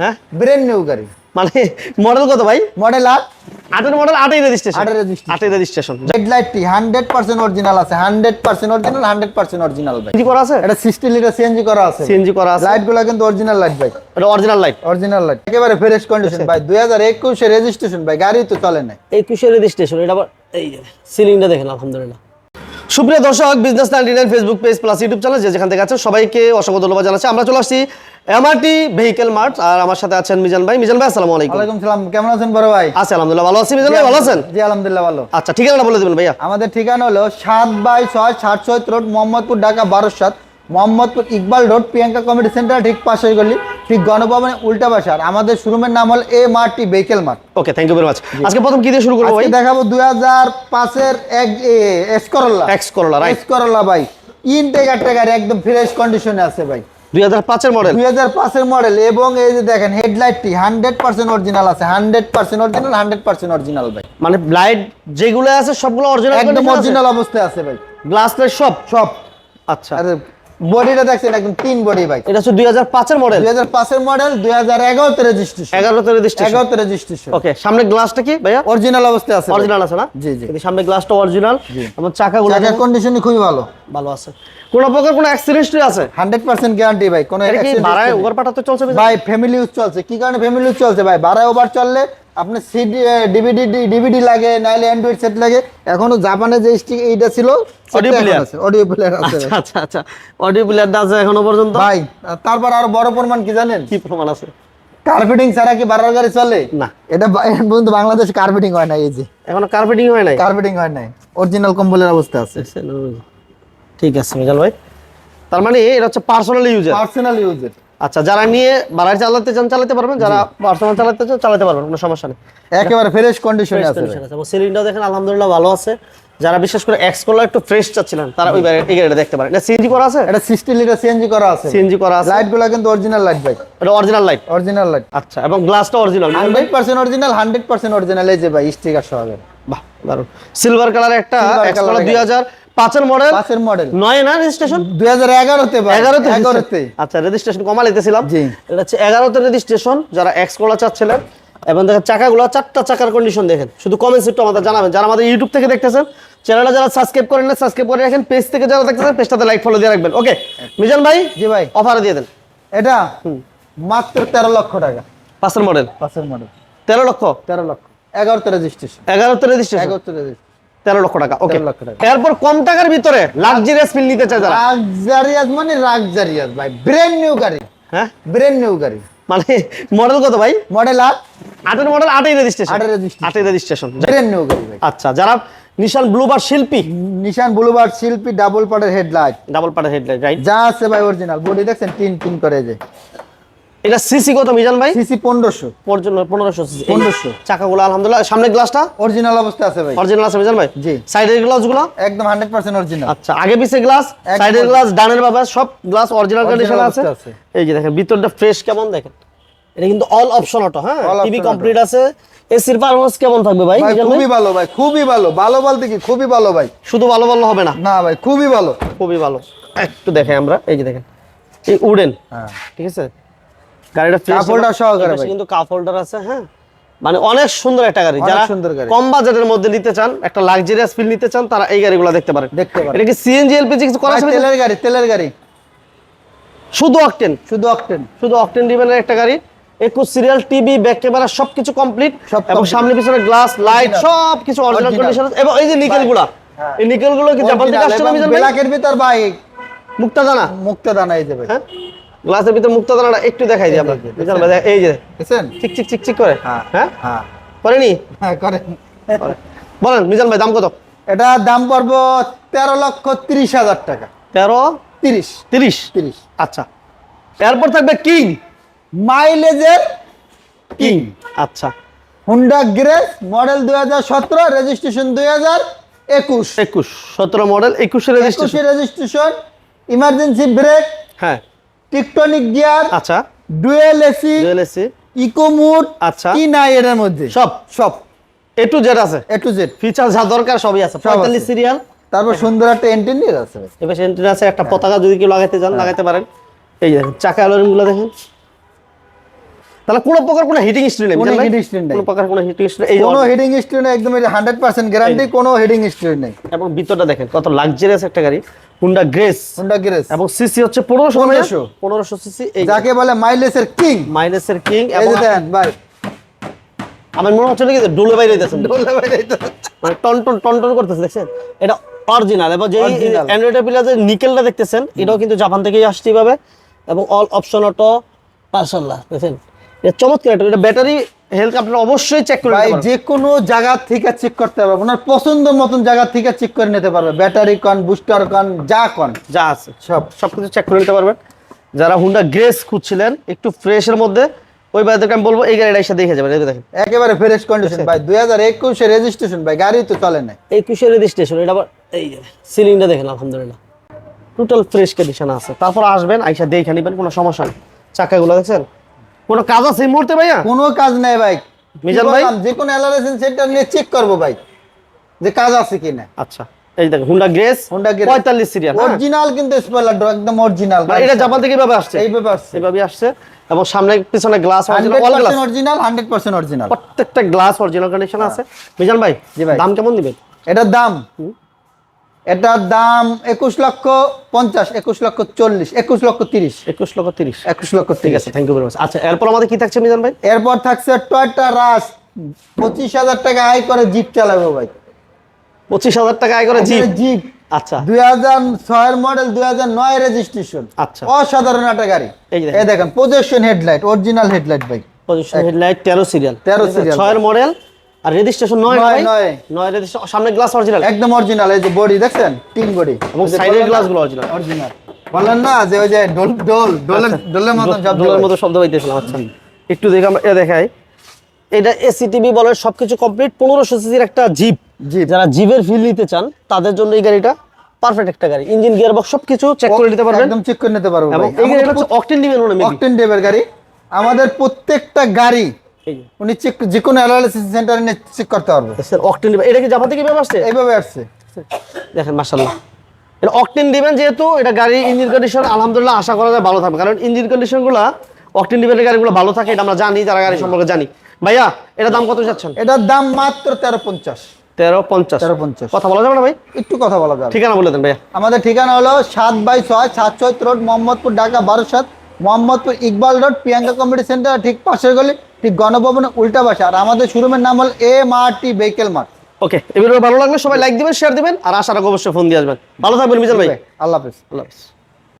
হ্যাঁ? Brain new গাড়ি। মানে মডেল কত ভাই? মডেল আট আটের মডেল রেজিস্ট্রেশন আটের registration। আটের রেজিস্ট্রেশন হেডলাইটটি হান্ড্রেড পার্সেন্ট অরিজিনাল আছে। Hundred percent original hundred percent original ভাই। করা আছে? এটা সিক্সটি লিটার সিএনজি করা আছে। সিএনজি করা আছে। লাইটগুলো কিন্তু অরিজিনাল লাইট ভাই। এটা অরিজিনাল লাইট অরিজিনাল লাইট একেবারে ফ্রেশ কন্ডিশন ভাই। দুই হাজার একুশে রেজিস্ট্রেশন ভাই। গাড়ি তো চলে নাই। একুশের রেজিস্ট্রেশন এটা আবার এই সিলিংটা দেখেন আলহামদুলিল্লাহ। সুপ্রিয় দর্শক business ninety nine Facebook page plus YouTube channel যে যেখান থেকে আছে সবাইকে অসংখ্য ধন্যবাদ জানাচ্ছি। আমরা চলে আসছি এমআরটি ভেহিকেল মার্ট আর আমার সাথে আছেন মিজান ভাই। মিজান ভাই আসসালামু আলাইকুম। ওয়ালাইকুম সালাম। কেমন আছেন বড় ভাই? আছি আলহামদুলিল্লাহ ভালো আছি। মিজান ভাই ভালো আছেন? জি আলহামদুলিল্লাহ ভালো। আচ্ছা ঠিকানাটা বলে দেবেন ভাইয়া। আমাদের ঠিকানা হলো সাত বাই ছয় সাত ছয় রোড মোহাম্মদপুর ঢাকা বারো সাত Mohammadpur Iqbal road Priyanka committee centre ঠিক পাশের গলি। ঠিক গণভবনের উল্টা পাশে। আর আমাদের শোরুমের নাম হল এ মার্টি vehicle mart okay thank you very much আজকে প্রথম কি দিয়ে শুরু করব ভাই? দেখাবো দুই হাজার পাঁচের এক S Corolla X Corolla right S Corolla ভাই। ইনটেক একটা গাড়ি একদম ফ্রেশ কন্ডিশনে আছে ভাই। দুই হাজার পাঁচের মডেল দুই হাজার পাঁচের মডেল এবং এই যে দেখেন হেডলাইটটি হান্ড্রেড পার্সেন্ট অরিজিনাল আছে। Hundred percent original hundred percent original ভাই। মানে লাইট যেগুলো আছে সবগুলো অরিজিনাল একদম অরিজিনাল অবস্থায় আছে ভাই। গ্লাস সব? সব। আচ্ছা। বডিটা দেখছেন একদম তিন বডি ভাই এটা হচ্ছে দুই হাজার পাঁচের মডেল দুই হাজার পাঁচের মডেল দুই হাজার এগারোতে রেজিস্ট্রেশন এগারোতে রেজিস্ট্রেশন এগারোতে রেজিস্ট্রেশন ওকে সামনে গ্লাসটা কি ভাইয়া? অরিজিনাল অবস্থায় আছে। অরিজিনাল আছে না? জি, জি। সামনে গ্লাসটা অরিজিনাল এবং চাকাগুলো চাকার কন্ডিশনই খুবই ভালো। ভালো আছে। কোন প্রকার কোনো অ্যাক্সিডেন্ট আছে? হান্ড্রেড পার্সেন্ট গ্যারান্টি ভাই কোনো ভাড়ায় ওভার পাঠাতে চলছে ভাই? ফ্যামিলি ইউজ চলছে। কি কারণে ফ্যামিলি ইউজ চলছে ভাই? ভাড়ায় ওভার চললে আপনি সিডি ডিভিডি ডিভিডি লাগে নাইলে অ্যান্ড্রয়েড সেট লাগে। এখনও জাপানে যে স্টিক এইটা ছিল Audio player? অডিও প্লেয়ার আছে আচ্ছা আচ্ছা আচ্ছা। অডিও প্লেয়ারটা আছে এখনও পর্যন্ত? ভাই তারপর আরও বড় প্রমাণ কি জানেন? কি প্রমাণ আছে? কার্পেটিং ছাড়া কি বাড়ার গাড়ি চলে? না। এটা বা- এখন বাংলাদেশ কার্পেটিং হয় না এই যে। এখনও কার্পেটিং হয় নাই? কার্পেটিং হয় নাই। অরিজিনাল কম্বলের অবস্থা আছে। ঠিক আছে মিজাল ভাই। তার মানে এটা হচ্ছে পার্সোনাল ইউজার পার্সোনাল ইউজের আচ্ছা যারা নিয়ে বাড়ায় চালাতে চান চালাতে পারবেন যারা পার্সোনাল চালাতে চান চালাতে পারবেন কোনো সমস্যা নেই। একেবারে ফ্রেশ কন্ডিশনে আছে। সিলিন্ডার দেখেন আলহামদুলিল্লাহ ভালো আছে। যারা বিশেষ করে এক্স কলার একটু ফ্রেশ চাচ্ছিলেন তারা ওই এই গাড়িটা দেখতে পারেন। এটা সিএনজি করা আছে? এটা সিক্সটি লিটার সিএনজি করা আছে। সিএনজি করা আছে। লাইটগুলো কিন্তু অরিজিনাল লাইট ভাই। এটা অরিজিনাল লাইট অরিজিনাল লাইট আচ্ছা এবং গ্লাসটা original hundred percent original hundred percent original এই যে ভাই স্টিকার সহকারে বাহ দারুণ। সিলভার কালারের একটা এক্স কলার দুই হাজার পাঁচের মডেল? পাঁচের মডেল। নয় না রেজিস্ট্রেশন দুই হাজার এগারোতে এগারোতে এগারোতে। আচ্ছা রেজিস্ট্রেশন কমা লিখতেছিলাম জি। এটা হচ্ছে এগারোতে রেজিস্ট্রেশন যারা এক্স কলা চাচ্ছিলেন। এবং দেখেন চাকাগুলো চারটা চাকার কন্ডিশন দেখেন। শুধু কমেন্টস একটু আমাদের জানাবেন। যারা আমাদের ইউটিউব থেকে দেখতেছেন চ্যানেলটা যারা সাবস্ক্রাইব করেন না সাবস্ক্রাইব করে রাখেন। পেজ থেকে যারা দেখতেছেন পেজটাতে লাইক ফলো দিয়ে রাখবেন। ওকে মিজান ভাই জি ভাই। অফার দিয়ে দেন। এটা মাত্র তেরো লক্ষ টাকা। পাঁচের মডেল পাঁচের মডেল তেরো লক্ষ? তেরো লক্ষ। এগারোতে রেজিস্ট্রেশন এগারোতে রেজিস্ট্রেশন এগারোতে রেজিস্ট্রেশন তেরো লক্ষ টাকা ওকে 13 লক্ষ টাকা। এরপর কম টাকার ভিতরে লাক্সারিয়াস ফিল নিতে চায় যারা? রাগজারিয়াস মানে রাগজারিয়াস ভাই ব্রেন নিউ গাড়ি। হ্যাঁ? ব্রেন নিউ গাড়ি। মানে মডেল কত ভাই? মডেল আট। আটের মডেল আটেই রেজিস্ট্রেশন আটের রেজিস্ট্রেশন ব্রেন নিউ গাড়ি ভাই। আচ্ছা যারা নিশান ব্লুবার শিল্পী নিশান বুলুবার শিল্পী ডাবল পাটের হেডলাইট ডাবল পাটা হেডলাইট রাইট যা আছে ভাই অরিজিনাল বডি দেখছেন তিন তিন করে যে। এটা সিসি কত মিজান ভাই? সিসি পনেরোশো। পর্যন্ত পনেরোশো সিসি। 1500 চাকাগুলো আলহামদুলিল্লাহ। সামনের গ্লাসটা অরিজিনাল অবস্থা আছে ভাই। অরিজিনাল আছে মিজান ভাই? জি। সাইডের গ্লাসগুলো একদম হান্ড্রেড পার্সেন্ট অরিজিনাল আচ্ছা আগে পিছে গ্লাস সাইডের গ্লাস ডানের বাবা সব গ্লাস অরিজিনাল কন্ডিশন আছে? এই যে দেখেন ভিতরটা ফ্রেশ কেমন দেখেন? এটা কিন্তু অল অপশন অটো হ্যাঁ? টিভি কমপ্লিট আছে। এসির পারফরম্যান্স কেমন থাকবে ভাই? খুবই ভালো ভাই খুবই ভালো। ভালো বলতে কি খুবই ভালো ভাই। শুধু ভালো ভালো হবে না। না ভাই খুবই ভালো। খুবই ভালো। একটু দেখাই আমরা এই যে দেখেন এই উডেন হ্যাঁ। ঠিক আছে? গাড়িটা সহকারে কিন্তু কাপ হোল্ডার আছে হ্যাঁ? মানে অনেক সুন্দর একটা গাড়ি। যারা কম বাজেটের মধ্যে নিতে চান একটা লাক্সারিয়াস ফিল নিতে চান তারা এই গাড়িগুলো দেখতে পারেন। দেখতে পারেন। এটা কি সিএনজি এলপিজি কিছু করা আছে তেলের গাড়ি তেলের গাড়ি। শুধু অকটেন শুধু অকটেন শুধু অকটেন ডিভেলের একটা গাড়ি। একুশ সিরিয়াল টিভি ব্যাক ক্যামেরা সবকিছু কমপ্লিট সব এবং। সামনে পিছনে গ্লাস লাইট সবকিছু সব কিছু অরিজিনাল কন্ডিশন এবং এই যে নিকেলগুলা হ্যাঁ। এই নিকেলগুলো কি জাপান থেকে আসছে না? ব্ল্যাকের ভিতর ভাই। মুক্তা দানা মুক্ত দানা এই যে ভাই। হ্যাঁ? গ্লাসের ভিতরে মুক্তা দানাটা একটু দেখাই দিই আপনাকে। মিজান ভাই, এই যে চিক চিক চিক চিক করে। হ্যাঁ হ্যাঁ? হ্যাঁ। করেনি? হ্যাঁ করে বলেন মিজান ভাই দাম কত? এটা দাম পড়ব তেরো লক্ষ তিরিশ হাজার টাকা। তেরো? তিরিশ। তিরিশ? তিরিশ। আচ্ছা। এরপর থাকবে কিং। মাইলেজের কিং। আচ্ছা। হুন্ডা গ্রেস মডেল দুই হাজার সতেরো রেজিস্ট্রেশন দুই হাজার একুশ। একুশ সতেরো মডেল একুশে রেজিস্ট্রেশন। Registration emergency brake. হ্যাঁ। টিকটনিক গিয়ার আচ্ছা। ডুয়েল এসি জুয়েলেসি ইকো মুড আচ্ছা। কি নাই এর মধ্যে। সব। সব। এ টু জেড আছে। এ টু জেড ফিচার যা দরকার সবই আছে। পঁয়তাল্লিশ আছে। সিরিয়াল তারপর সুন্দর একটা এন্টিনিয়ার আছে। এবার সেন্টিন আছে একটা পতাকা যদি কেউ লাগাইতে চান লাগাইতে পারেন। এই দেখেন চাকা অ্যালোরিংগুলো দেখেন। তাহলে কোনো প্রকার কোনো হিটিং হিস্ট্রি নেই কোনো heating history নেই। কোনো প্রকার কোনো হিটিং হিস্ট্রি এই কোনো হেডিং হিস্ট্রি নেই একদম এটা হান্ড্রেড পার্সেন্ট গ্যারান্টি কোনো হেডিং হিস্ট্রি নেই। এবং ভিতরটা দেখেন কত লাক্সারিয়াস একটা গাড়ি। হুন্ডা গ্রেস হুন্ডা গ্রেস এবং সিসি হচ্ছে পনেরোশো 1500 পনেরোশো। সিসি এই যাকে বলে মাইলেজের কিং। মাইনাসের কিং এবং ভাই। আমার মনে হচ্ছে নাকি যে ডোলে বাইরে যাচ্ছেন মানে টন টন টন টন করতেছে দেখছেন? এটা অরিজিনাল এবং যে। অ্যান্ড্রয়েড প্লাসের নিকেলটা দেখতেছেন এটাও কিন্তু জাপান থেকেই আসছে এইভাবে। এবং অল অপশন অটো পার্সোনাল দেখছেন? এটা চমৎকার একটা এটা ব্যাটারি হেলথ আপনারা অবশ্যই চেক করে ভাই। যে কোনো জায়গা থেকে চেক করতে পারবে আপনার পছন্দ মতন জায়গা থেকে চেক করে নিতে পারবে ব্যাটারি কন বুস্টার কন যা কন যা আছে সব সব কিছু চেক করে নিতে পারবেন। যারা হুন্ডা গ্রেস খুঁজছিলেন একটু ফ্রেশের মধ্যে ওই বাইরে আমি বলব এই গাড়িটা এসে দেখে যাবেন এই দেখেন। একেবারে ফ্রেশ কন্ডিশন ভাই দুই হাজার একুশে রেজিস্ট্রেশন ভাই গাড়ি তো চলে না এই কুশের রেজিস্ট্রেশন এটা আবার এই সিলিংটা দেখেন আলহামদুলিল্লাহ। টোটাল ফ্রেশ কন্ডিশন আছে। তারপর আসবেন আইসা দেখে নিবেন কোনো সমস্যা নেই। চাকাগুলো দেখছেন? কোনো কাজ আছে এই মুহূর্তে ভাইয়া? কোনো কাজ নেই ভাই। মিজান ভাই? যে কোনো অ্যালারেশন সেন্টার নিয়ে চেক করব ভাই যে কাজ আছে কিনা। আচ্ছা এই দেখেন হুন্ডা গ্রেস Honda Grace। পঁয়তাল্লিশ সিরিয়াল অরিজিনাল কিন্তু স্পয়লার একদম অরিজিনাল মানে এটা জাপান থেকে এইভাবে আসছে? এইভাবে আসছে। এইভাবে আসছে এবং সামনে পিছনে glass hundred all glass original hundred percent original প্রত্যেকটা গ্লাস অরিজিনাল কন্ডিশন আছে। মিজান ভাই জি ভাই। দাম কেমন দিবেন? এটার দাম? এটার দাম একুশ লক্ষ পঞ্চাশ একুশ লক্ষ চল্লিশ একুশ লক্ষ তিরিশ। একুশ লক্ষ তিরিশ। একুশ লক্ষ ঠিক আছে থ্যাংক ইউ ভেরি মাচ আচ্ছা এরপর আমাদের কি থাকছে মিজান ভাই? এরপর থাকছে টয়টা রাস। পঁচিশ হাজার টাকা আয় করে জিপ চালাবো ভাই। পঁচিশ হাজার টাকা আয় করে জি জিপ? আচ্ছা। দুই হাজার ছয়ের মডেল দুই হাজার নয় রেজিস্ট্রেশন আচ্ছা। অসাধারণ একটা গাড়ি। এই দেখেন। প্রজেকশন হেডলাইট অরিজিনাল হেডলাইট ভাই। পজিশন হেডলাইট তেরো সিরিয়াল 13 serial। ছয়ের মডেল আর রেজিস্ট্রেশন নয় নয়, নয়। নয়। রেজিস্ট্রেশন সামনে গ্লাস অরিজিনাল একদম অরিজিনাল এই যে বডি দেখছেন? তিন বডি এবং সাইডের গ্লাসগুলো অরিজিনাল অরিজিনাল বললেন না যে ওই যে ডোল ডোল ডোলের ডোলের মতন শব্দ ডোলার। মতো শব্দ পাইতেছিলাম আচ্ছা। একটু দেখে আমরা দেখাই। এটা এসি টিভি বলে সবকিছু কমপ্লিট পনেরোশো সিসির একটা জিপ। যারা জিপের ফিল নিতে চান তাদের জন্য এই গাড়িটা পারফেক্ট একটা গাড়ি। ইঞ্জিন গিয়ার বক্স সবকিছু চেক করে নিতে পারবেন। একদম চেক করে নিতে পারব এবং ভাই। এই গাড়িটা হচ্ছে অকটেন মনে অকটেন ডেভের গাড়ি। আমাদের প্রত্যেকটা গাড়ি উনি চেক যে কোনো সেন্টারে নিয়ে চেক করতে পারবে। স্যার অকটেন এটা কি জাপান থেকে আসছে? এইভাবে আসছে। দেখেন এটা অকটেন দিবেন যেহেতু এটা গাড়ির ইঞ্জিন কন্ডিশন আলহামদুলিল্লাহ আশা করা যায় ভালো থাকবে। কারণ ইঞ্জিন কন্ডিশনগুলো অকটেন গাড়িগুলো ভালো থাকে এটা আমরা জানি যারা গাড়ি সম্পর্কে জানি। ভাইয়া এটা দাম কত যাচ্ছেন? এটার দাম মাত্র তেরো পঞ্চাশ। তেরো পঞ্চাশ। তেরো পঞ্চাশ। কথা বলা যাবে না ভাই? একটু কথা বলা যাবে। ঠিকানা বলে দেন ভাইয়া। আমাদের ঠিকানা হলো সাত বাই ছয় সাত ছয় রোড মোহাম্মদপুর ঢাকা বারো সাত। Mohammadpur Iqbal road Priyanka committee centre ঠিক পাশের গলি ঠিক গণভবনের উল্টা বাসা আর আমাদের শোরুমের নাম হল M R T vehicle mart. Okay এবার ভালো লাগলে সবাই লাইক দিবেন শেয়ার দিবেন আর আশা রাখো অবশ্যই ফোন দিয়ে আসবেন। ভালো থাকবেন মিজান ভাই। আল্লাহ হাফেজ। আল্লাহ হাফেজ।